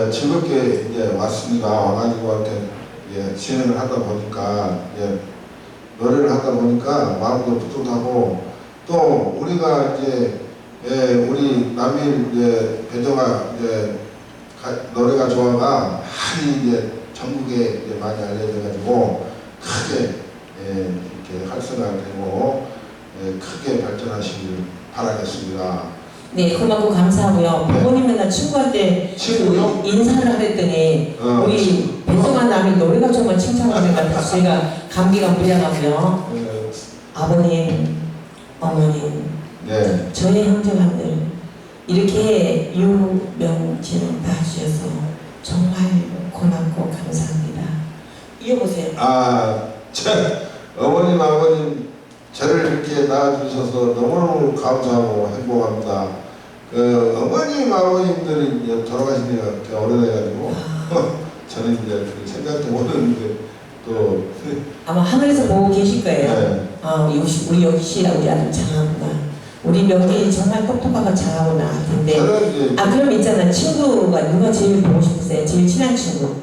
예, 즐겁게 이제 왔습니다. 와가지고 이렇게 예, 진행을 하다 보니까 예, 노래를 하다 보니까 마음도 뿌듯하고 또 우리가 이제 예, 우리 남일 이제 배정아 이제 가- 노래가 좋아가 많이 이제 전국에 이제 많이 알려져가지고 크게 예, 이렇게 활성화되고 예, 크게 발전하시길 바라겠습니다. 네, 그만큼 감사하고요. 부모님은 나 친구한테 친구요? 그 인사를 하랬더니 어, 우리 배송한 남이 노래가 정말 칭찬하는 것 같아서 제가 감기가 무량하고요. 예, 아버님, 어머님, 네. 저희 형제간들 이렇게 유명진을 봐주셔서 정말 고맙고 감사합니다. 이어보세요. 아, 저, 어머님, 아버님, 저를 이렇게 낳아주셔서 너무너무 감사하고 행복합니다. 그, 어머님, 아버님들이 이제 돌아가신 지가 꽤 오래돼가지고, 저는 이제 그 생각해보는 게 또, 아마 하늘에서 보고 계실 거예요. 네. 아, 우리, 우리 여기 씨랑 우리 아들 장하구나. 우리 명기 정말 똑똑하고 저는 이제, 아 그럼 있잖아 친구가 누가 제일 보고 싶으세요? 제일 친한 친구.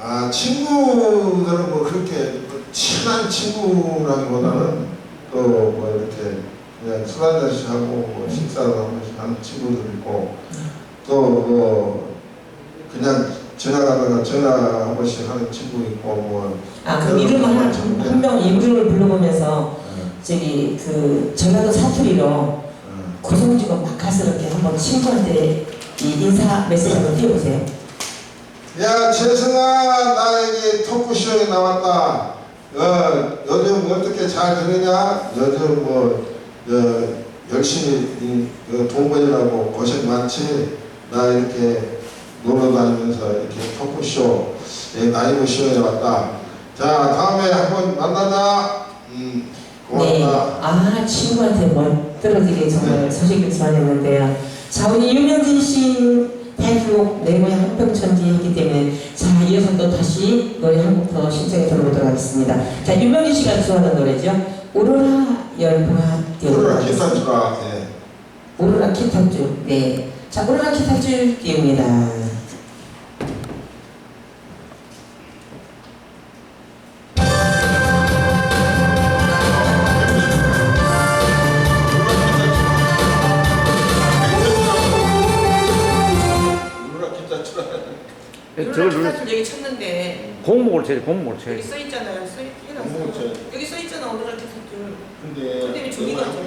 아, 친구들은 뭐 그렇게 뭐 친한 친구라기보다는 또 뭐 이렇게 그냥 술 한잔씩 하고 뭐 식사를 한 번씩 하는 친구들 있고 또뭐 그냥 지나가다가 전화 한 번씩 하는 친구 있고 뭐 아 그럼 이름을 한명 이름을 불러보면서 저기 그 전라도 사투리로 어, 고성지가 막가스럽게 한번 친구한테 이 인사 메시지 한번 띄워보세요. 야 재승아 나에게 토크쇼에 나왔다 어, 요즘 어떻게 잘 지내냐? 요즘 뭐 어, 열심히 이, 어, 돈 벌려고 고생 많지? 나 이렇게 놀러 다니면서 이렇게 토크쇼 예, 라이브 쇼에 왔다. 자 다음에 한번 만나자. 음, 네. 고맙다. 아 친구한테 멋들어지게 정말 소식을 전했는데요. 자 우리 유명진 씨 타이틀곡 내 고향 한평천지 했기 때문에 자 이어서 또 다시 노래 한 곡 더 신청해 들어보도록 하겠습니다. 자 유명진 씨가 좋아하는 노래죠. 오로라 열화 프로라 기타 주라 예. 오로라 기타줄 네. 자 오로라 기타줄 띄웁니다. 저걸 눌러 기타줄 여기 쳤는데 공목을 쳐야 돼, 공목을 쳐야 여기 돼. 써 있잖아요. 써 공목을 쳐야 돼. 여기 써 있잖아 오로라 기타줄. 근데 왜 종이가 너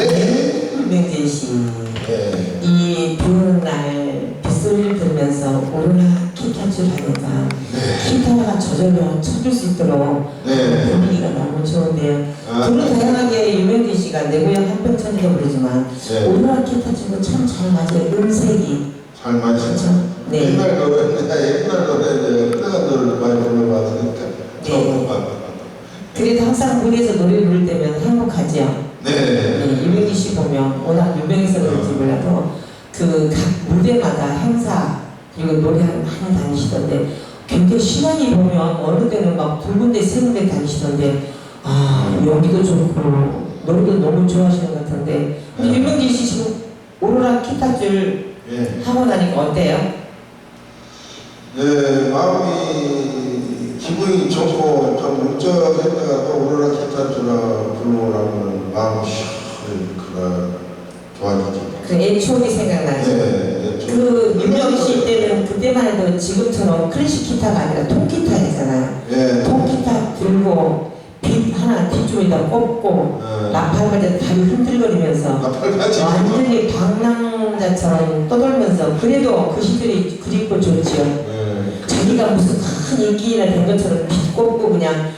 유명진 씨이 비오는 날 빗소리를 들으면서 오로라 킥타줄 하면서 킥타가 저절로 쳐줄 수 있도록 분위기가 너무 좋은데요. 저는 다양하게 유명진 씨가 내 고향 한평천이라고 부르지만 오로라 킥타주는 참잘 맞아요. 음색이 잘 맞죠. 그렇죠? 네. 옛날 노래, 옛날 노래, 내가 노래를 많이 불러봤으니까. 네. 그래도 항상 무리에서 노래 부를 때면 행복하지요. 네. 네, 유명기 씨 보면 워낙 유명해서 그런지 몰라도 그 각 무대마다 행사 그리고 노래를 많이 다니시던데 굉장히 시간이 보면 어느 때는 막 두 군데 세 군데 다니시던데 아 연기도 좋고 노래도 너무 좋아하시는 것 같은데 근데 네. 유명기 씨 지금 오로라 기타줄 예. 하고 나니까 어때요? 네, 마음이 기분이 좋고 좀 울적했다가 또 오로라 기타 주라 불러오라면 그가 좋아지죠. 그 애초이 생각나죠? 네, 좀- 그 유명기 씨 때는 그때만 해도 지금처럼 클래식 기타가 아니라 통기타였잖아요. 예. 통기타 들고 빛 하나 뒤쪽에다 꽂고 어, 나팔까지 다리 흔들거리면서 나팔같이 완전히 방랑자처럼 떠돌면서 그래도 그 시절이 그립고 좋지요. 예. 자기가 무슨 큰 인기나 된 것처럼 빛 꽂고 그냥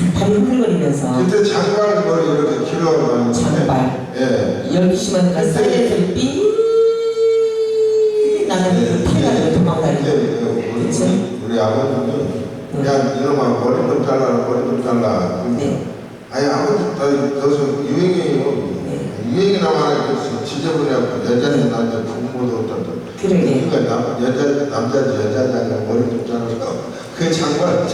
막 다리 흔들거리면서 그때 장발 머리 이렇게 길어가지고 장발 예. 12시만 가 사이렌스를 삐 나는 그 피가 도망다니고. 그 그쵸? 우리, 아버님은 그냥 이놈아 머리 좀 잘라 머리 좀 잘라. 네. 아니 나 여기서 유행이에요 유행이 나만 이렇게 지저분해갖고 여자는 남자 부모도 없단다 그러게. 그러니까 남, 여자, 남자지 여자지 아니라 머리 좀 잘라서 그 장발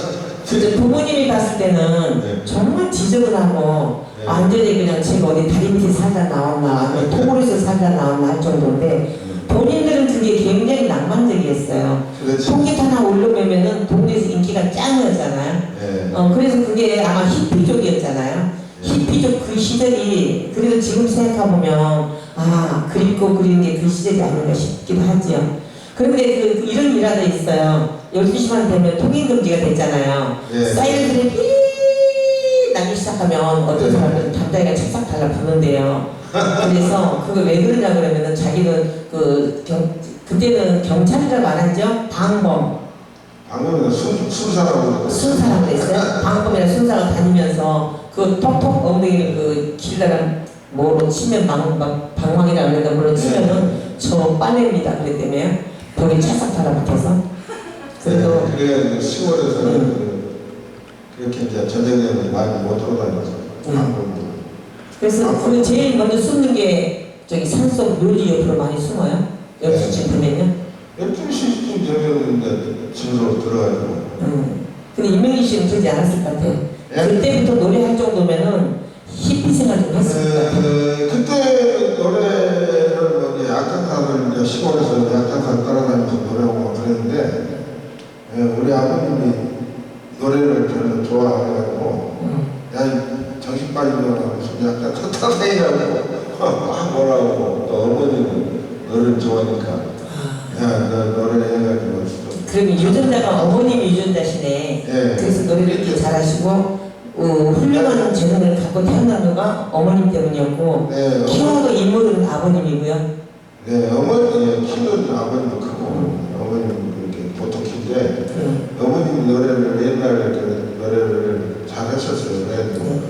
진짜 부모님이 봤을 때는 네. 정말 지저분하고 네. 완전히 그냥 제가 어디 다리 밑에 살다 나왔나 아니면 토굴에서 살다 나왔나 할 정도인데 본인들은 그게 굉장히 낭만적이었어요. 그렇지 통기타 하나 올려매면은 동네에서 인기가 짱이었잖아요. 예. 어, 그래서 그게 아마 히피족이었잖아요. 히피족 그 시절이 그래도 지금 생각해보면 아 그립고 그리는 게 그 시절이 아닌가 싶기도 하지요. 그런데 그, 그 이런 일화도 있어요. 12시 만 되면 통행 금지가 됐잖아요. 예. 사이렌들이 삐 나기 시작하면 어떤 네. 사람은 담다리가 착착 달라 부는데요. 그래서 그거 왜 그러냐 그러면은 자기는 그 경, 그때는 경찰이라고 안 하죠? 방범. 방금은 수, 수사라고 순사라고 했어요. 방범이나 순사가 다니면서 그 톡톡 엉덩이를 그 길다가 뭐로 치면 방, 막 방망이라 그러다 물로 치면은 저 빠냅니다. 그랬다며요. 벽에 찰싹 달라붙어서. 그래도 그래 시골에서는 음. 그, 그렇게 이제 전쟁에 많이 못 돌아다녀서 음. 그래서 그 제일 먼저 숨는 게 저기 산속 묘지 옆으로 많이 숨어요. 네. 12시쯤 되면요. 12시쯤 되면 집으로 들어가지고 음. 근데 이명희 씨는 그러지 않았을 것 같아요. 예? 그때부터 노래할 정도면은 히피 생활 좀 했을 것 같아요. 에, 그때 노래를 뭐 이제 약장사를 이제 시골에서 이제 약장사 따라다니면서 노래하고 그랬는데 에, 우리 아버님이 노래를 별로 좋아해가지고 음. 야 이 정신 빠지려고 해서 약간 탓하세요라고 막 뭐라고 또 어머니는 노래를 좋아하니까 야너 노래 해가지고 좀 그러면 유전자가 어머님이 유전자시네. 예. 그래서 노래를 이렇게 잘하시고 어, 훌륭한 재능을 갖고 어머님 때문이었고 네, 어머니, 키워도 인물은 아버님이고요. 네, 어머니 키는 아버님도 크고 어머님 이렇게 보통 키인데 네. 어머님 노래를 옛날에 그 노래를 잘 하셨어요. 그래서 네.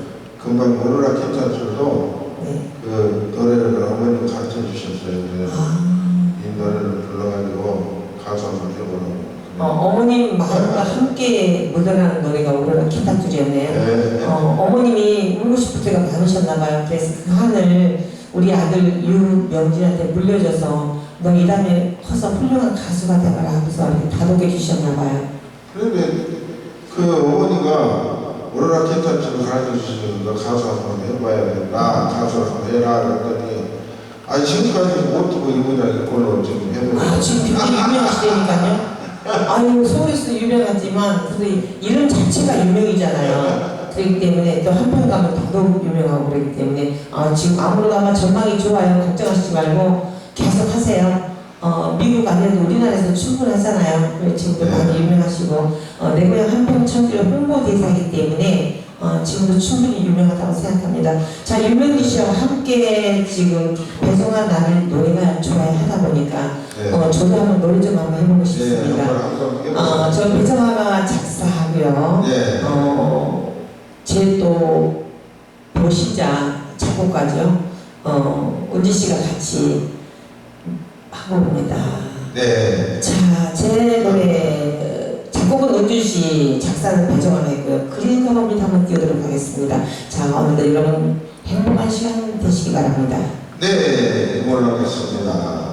금방 오로라 기타줄도 네. 그 노래를 어머님 가르쳐 주셨어요. 그래서 아. 이 노래를 불러가지고 한번 해보라고. 어, 어머님 마음과 함께 묻어나는 노래가 오로라 기타줄이었네요. 네. 어, 어머님이 울고 싶을 때가 많으셨나 봐요. 그래서 그 한을 우리 아들 유명진한테 물려줘서 너 이 다음에 커서 훌륭한 가수가 되거라 하면서 다독여 주셨나 봐요. 그런데 그 어머니가 오로라 기타줄을 가르쳐 주셔서 너 가수 한번 해봐야 돼. 나 가수 한번 해라 그랬더니 아니 지금까지 못 듣고 이 모양 이걸로 지금 해보고 아, 지금 굉장히 유명하시다니까요. 아유, 서울에서도 유명하지만, 그래도 이름 자체가 유명이잖아요. 그렇기 때문에 또 한편 가면 더더욱 유명하고 그렇기 때문에, 아, 지금 아무로나 전망이 좋아요. 걱정하시지 말고 계속 하세요. 어, 미국 아니어도 우리나라에서 충분하잖아요. 지금도 네. 많이 유명하시고, 어, 내 고향 한평 천지로 홍보 대사이기 때문에 어, 지금도 충분히 유명하다고 생각합니다. 자, 유명기 씨와 함께 지금 배송한 나를 노래가 좋아하다 보니까 네. 어, 저도 한번 노래 좀 한번 해보고 네, 싶습니다. 한번 한번 어. 저 배정아가 작사하고요. 네. 어, 제 또 보시자 작곡가죠. 어, 은지 씨가 같이 하고 옵니다. 네. 자, 제 노래 작곡은 은주 씨, 작사는 배정환 했고요. 그린 커버입 한번 띄우도록 하겠습니다. 자, 오늘도 여러분 행복한 시간 되시기 바랍니다. 네, 응원하겠습니다.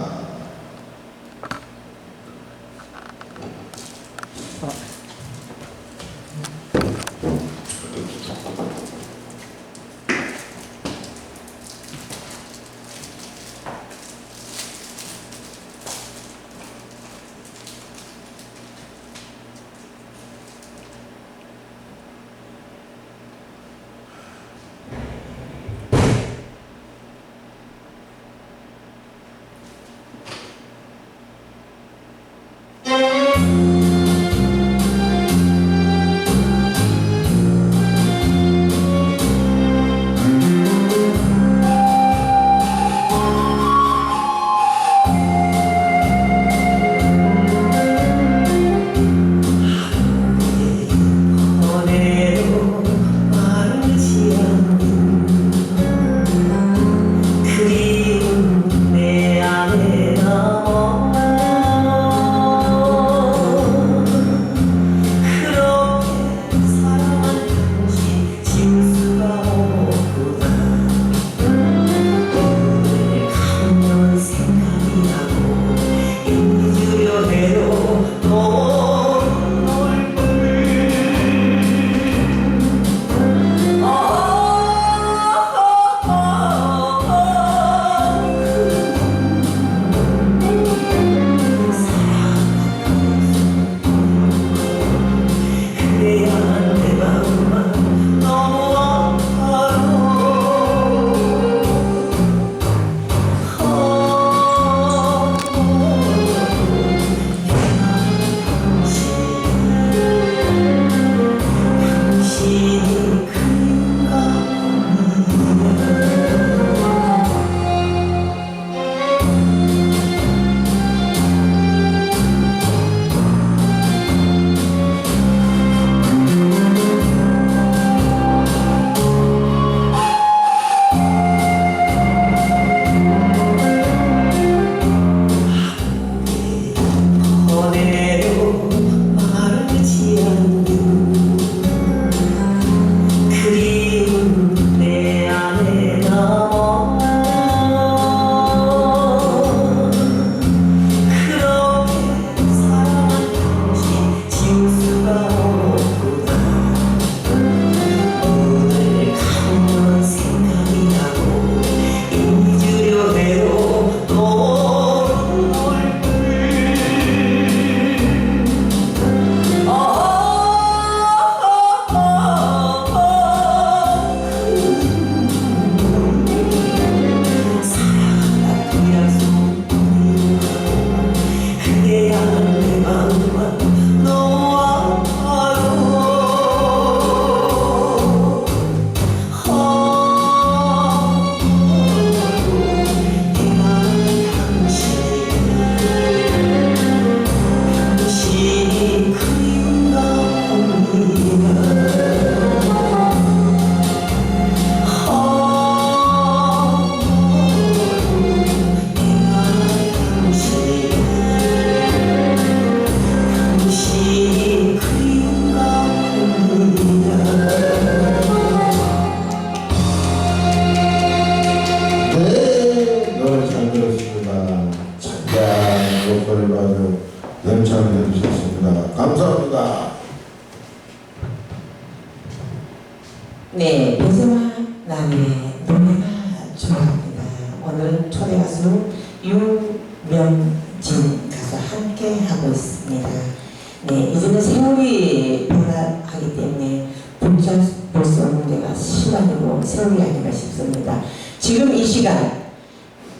없는 데가 시간이고 세월이 아닌가 싶습니다. 지금 이 시간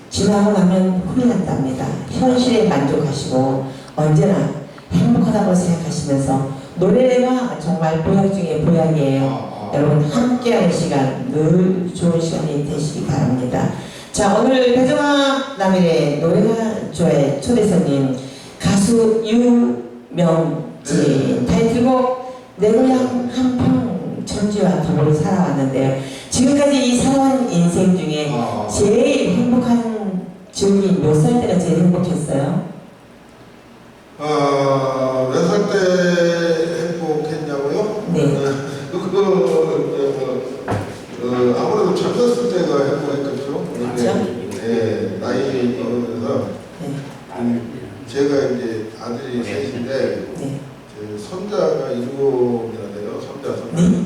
지나고 나면 후회한답니다. 현실에 만족하시고 언제나 행복하다고 생각하시면서 노래가 정말 보약 중에 보약이에요. 여러분 함께하는 시간 늘 좋은 시간이 되시기 바랍니다. 자 오늘 배정아 남일의 노래가 좋아해 초대손님 가수 유명진 타이틀곡 내 고향 한평 천지와 더불어 살아왔는데요. 지금까지 이 살아온 인생 중에 아, 제일 행복한 지금이 몇 살 때가 제일 행복했어요? 어, 몇 살 때 행복했냐고요? 네. 그거 어, 아무래도 젊었을 때가 행복했겠죠. 그렇죠. 예, 나이 먹으면서 네. 음, 제가 이제 아들이 셋인데 네. 제 손자가 일곱이나 돼요. 손자 손자. 네?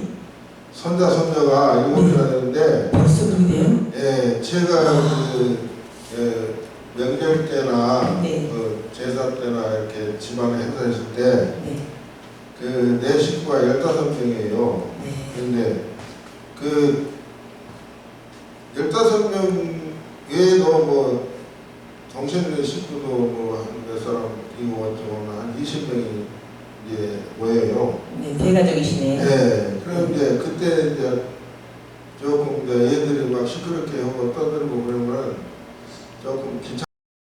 손자 손자가 일곱이나 되는데 벌써 그렇게 돼요? 예, 제가 그 예, 명절 때나 네. 그 제사 때나 이렇게 집안에 행사했을 때 네. 그내 식구가 15명이에요. 네. 근데 그 15명 외에도 뭐 동생네 식구도 뭐몇 사람 이고 어쩌거나 한 20명이 이제 모여요. 네, 대가족이시네. 네. 그런데 그때 이제 조금 이제 얘들이 막 시끄럽게 하고 떠들고 그러면 조금 귀찮